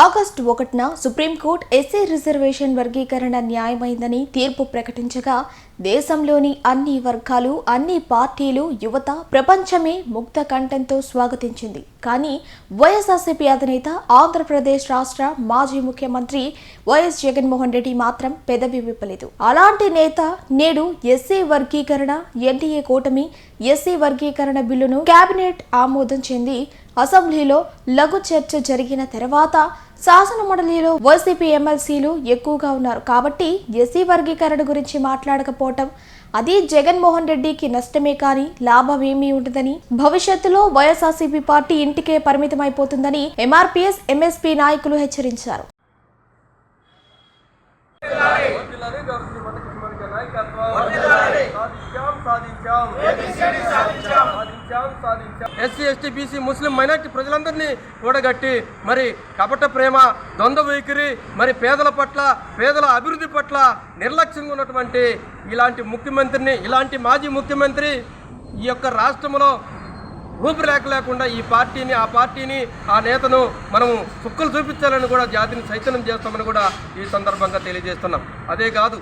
August ఒకటిన supreme court SC reservation వర్గీకరణ న్యాయమైందని తీర్పు ప్రకటించగా దేశంలోని అన్ని వర్గాలు అన్ని పార్టీలు యువత ప్రపంచమే ముక్త కంఠంతో స్వాగతించింది. కానీ వైఎస్ఆర్సీపీ అధినేత ఆంధ్రప్రదేశ్ రాష్ట్ర మాజీ ముఖ్యమంత్రి వైఎస్ జగన్మోహన్ రెడ్డి మాత్రం పెదవి విప్పలేదు. అలాంటి నేత నేడు ఎస్సీ వర్గీకరణ ఎన్డీఏ కూటమి ఎస్సీ వర్గీకరణ బిల్లును కేబినెట్ ఆమోదం చెంది అసెంబ్లీలో లఘు చర్చ జరిగిన తర్వాత శాసన మండలిలో వైసీపీ ఎమ్మెల్సీలు ఎక్కువగా ఉన్నారు. కాబట్టి ఎస్సీ వర్గీకరణ గురించి మాట్లాడకపోవటం అది జగన్మోహన్ రెడ్డికి నష్టమే కానీ లాభం ఏమీ ఉండదని భవిష్యత్తులో వైఎస్ఆర్సీపీ పార్టీ ఇంటికే పరిమితమైపోతుందని ఎంఆర్పీఎస్ ఎంఎస్పీ నాయకులు హెచ్చరించారు. సాధించాం ఎస్సీ ఎస్టీ బీసీ ముస్లిం మైనార్టీ ప్రజలందరినీ కూడగట్టి మరి కపట ప్రేమ ద్వంద్వ వైఖరి మరి పేదల పట్ల పేదల అభివృద్ధి పట్ల నిర్లక్ష్యంగా ఉన్నటువంటి ఇలాంటి ముఖ్యమంత్రిని ఇలాంటి మాజీ ముఖ్యమంత్రి ఈ యొక్క రాష్ట్రంలో రూపురేఖ లేకుండా ఈ పార్టీని ఆ పార్టీని ఆ నేతను మనము చుక్కలు చూపించాలని కూడా జాతిని చైతన్యం చేస్తామని కూడా ఈ సందర్భంగా తెలియజేస్తున్నాం. అదే కాదు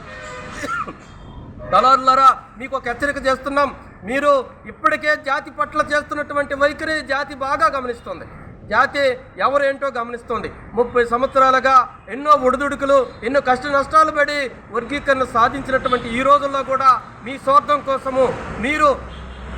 దళారులారా మీకు ఒక హెచ్చరిక చేస్తున్నాం. మీరు ఇప్పటికే జాతి పట్ల చేస్తున్నటువంటి వైఖరి జాతి బాగా గమనిస్తుంది. జాతి ఎవరేంటో గమనిస్తుంది. ముప్పై సంవత్సరాలుగా ఎన్నో ఒడిదుడుకులు ఎన్నో కష్ట నష్టాలు పడి వర్గీకరణ సాధించినటువంటి ఈ రోజుల్లో కూడా మీ స్వార్థం కోసము మీరు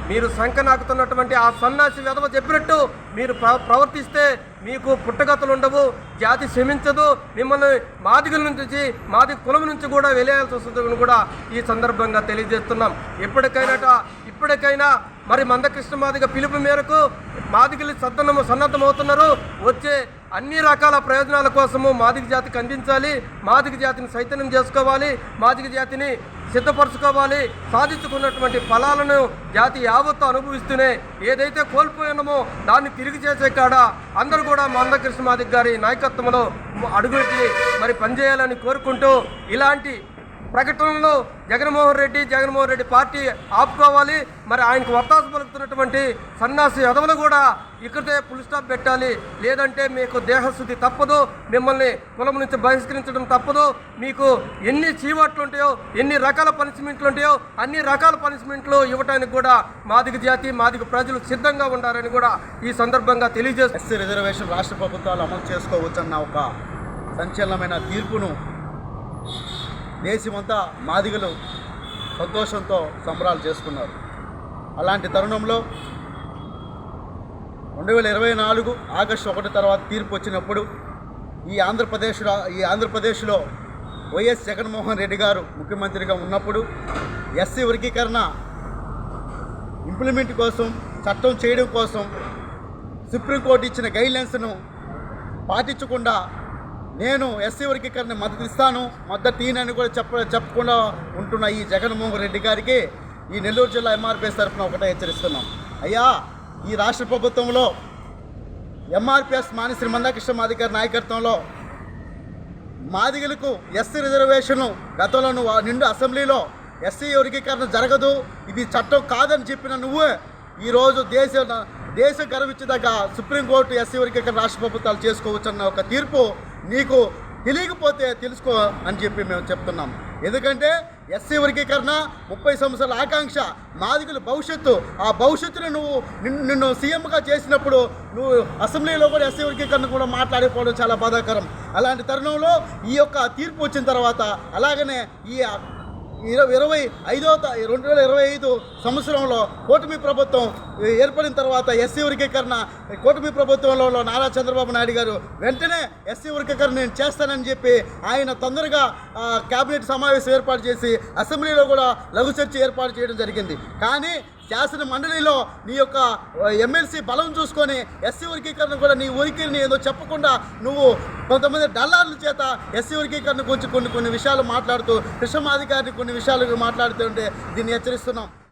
మీరు సంకనాకుతున్నటువంటి ఆ సన్నాసి వెధవ చెప్పినట్టు మీరు ప్ర- ప్రవర్తిస్తే మీకు పుట్టగతులు ఉండవు జాతి క్షమించదు. మిమ్మల్ని మాదిగల నుంచి మాది కులం నుంచి కూడా వెలేయాల్సి వస్తుందని కూడా ఈ సందర్భంగా తెలియజేస్తున్నాం. ఎప్పటికైనా ఇప్పటికైనా మరి మందకృష్ణ మాదిగ పిలుపు మేరకు మాదిగలు సద్దనము సన్నద్ధమవుతున్నారు. వచ్చే అన్ని రకాల ప్రయోజనాల కోసము మాదిక జాతికి అందించాలి మాదిక జాతిని చైతన్యం చేసుకోవాలి మాదిక జాతిని సిద్ధపరచుకోవాలి సాధించుకున్నటువంటి ఫలాలను జాతి యావత్తు అనుభవిస్తూనే ఏదైతే కోల్పోయినామో దాన్ని తిరిగి చేసే కాడ అందరూ కూడా మందకృష్ణ మాదిక్ గారి నాయకత్వంలో అడుగుపెట్టి మరి పనిచేయాలని కోరుకుంటూ ఇలాంటి ప్రకటనలో జగన్మోహన్ రెడ్డి జగన్మోహన్ రెడ్డి పార్టీ ఆపుకోవాలి. మరి ఆయనకు వత్తాసు పలుకుతున్నటువంటి సన్నాసి యదవులు కూడా ఇక్కడే ఫుల్ స్టాప్ పెట్టాలి. లేదంటే మీకు దేహశుద్ధి తప్పదు. మిమ్మల్ని కులం నుంచి బహిష్కరించడం తప్పదు. మీకు ఎన్ని చీవాట్లు ఉంటాయో ఎన్ని రకాల పనిష్మెంట్లు ఉంటాయో అన్ని రకాల పనిష్మెంట్లు ఇవ్వడానికి కూడా మాదిగ జాతి మాదిగ ప్రజలు సిద్ధంగా ఉండాలని కూడా ఈ సందర్భంగా తెలియజేస్తారు ఎస్సీ రిజర్వేషన్ రాష్ట్ర ప్రభుత్వాలు అమలు చేసుకోవచ్చన్న ఒక సంచలనమైన తీర్పును దేశమంతా మాదిగలు సంతోషంతో సంబరాలు చేసుకున్నారు. అలాంటి తరుణంలో రెండు వేల ఇరవై నాలుగు ఆగస్టు ఒకటి తర్వాత తీర్పు వచ్చినప్పుడు ఈ ఆంధ్రప్రదేశ్ ఈ ఆంధ్రప్రదేశ్లో వైఎస్ జగన్మోహన్ రెడ్డి గారు ముఖ్యమంత్రిగా ఉన్నప్పుడు ఎస్సీ వర్గీకరణ ఇంప్లిమెంట్ కోసం చట్టం చేయడం కోసం సుప్రీంకోర్టు ఇచ్చిన గైడ్లైన్స్ను పాటించకుండా నేను ఎస్సీ వర్గీకరణ మద్దతు ఇస్తాను మద్దతు ఈయనని కూడా చెప్ప చెప్పకుండా ఉంటున్న ఈ జగన్మోహన్ రెడ్డి గారికి ఈ నెల్లూరు జిల్లా ఎంఆర్పిఎస్ తరఫున ఒకటే హెచ్చరిస్తున్నాం. అయ్యా ఈ రాష్ట్ర ప్రభుత్వంలో ఎంఆర్పిఎస్ మానిశ్రీ మందాకృష్ణ మాదిగారి నాయకత్వంలో మాదిగలకు ఎస్సీ రిజర్వేషన్ గతంలో నువ్వు నిండు అసెంబ్లీలో ఎస్సీ వర్గీకరణ జరగదు ఇది చట్టం కాదని చెప్పిన నువ్వే ఈరోజు దేశ దేశం గర్వించదగ్గ సుప్రీంకోర్టు ఎస్సీ వర్గీకరణ రాష్ట్ర ప్రభుత్వాలు చేసుకోవచ్చు అన్న ఒక తీర్పు నీకు తెలియకపోతే తెలుసుకో అని చెప్పి మేము చెప్తున్నాం. ఎందుకంటే ఎస్సీ వర్గీకరణ ముప్పై సంవత్సరాల ఆకాంక్ష మాదిగల భవిష్యత్తు ఆ భవిష్యత్తును నువ్వు నిన్ను సీఎంగా చేసినప్పుడు నువ్వు అసెంబ్లీలో కూడా ఎస్సీ వర్గీకరణ కూడా మాట్లాడిపోవడం చాలా బాధాకరం. అలాంటి తరుణంలో ఈ యొక్క తీర్పు వచ్చిన తర్వాత అలాగనే ఈ ఇరవై ఇరవై ఐదో రెండు వేల ఇరవై ఐదు సంవత్సరంలో కూటమి ప్రభుత్వం ఏర్పడిన తర్వాత ఎస్సీ వర్గీకరణ కూటమి ప్రభుత్వంలో నారా చంద్రబాబు నాయుడు గారు వెంటనే ఎస్సీ వర్గీకరణ నేను చేస్తానని చెప్పి ఆయన తొందరగా కేబినెట్ సమావేశం ఏర్పాటు చేసి అసెంబ్లీలో కూడా లఘు చర్చ ఏర్పాటు చేయడం జరిగింది. కానీ శాసన మండలిలో నీ యొక్క ఎమ్మెల్సీ బలం చూసుకొని ఎస్సీ వర్గీకరణ కూడా నీ ఊరికి ఏదో చెప్పకుండా నువ్వు కొంతమంది డల్లార్ల చేత ఎస్సీ వర్గీకరణ గురించి కొన్ని కొన్ని విషయాలు మాట్లాడుతూ కృష్ణమాధికారిని కొన్ని విషయాలు మాట్లాడుతుంటే దీన్ని హెచ్చరిస్తున్నాం.